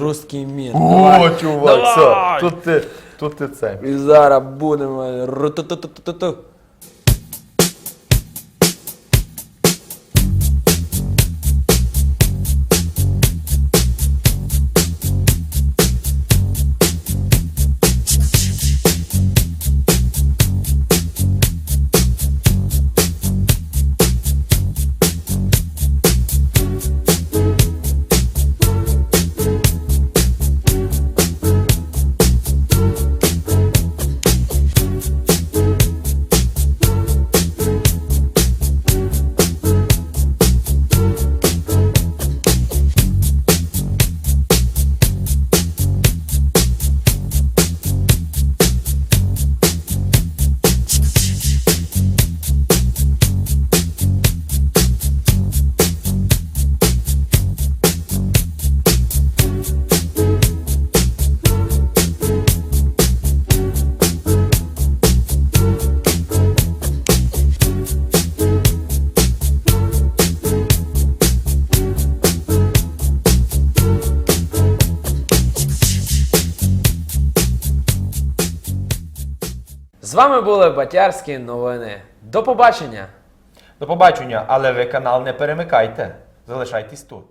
русський мір. О, чувак, все. Тут ти, тут ти це. І зараз будемо. ру-ту-ту-ту-ту-ту. З вами були Батярські новини. До побачення! До побачення, але ви канал не перемикайте. Залишайтесь тут.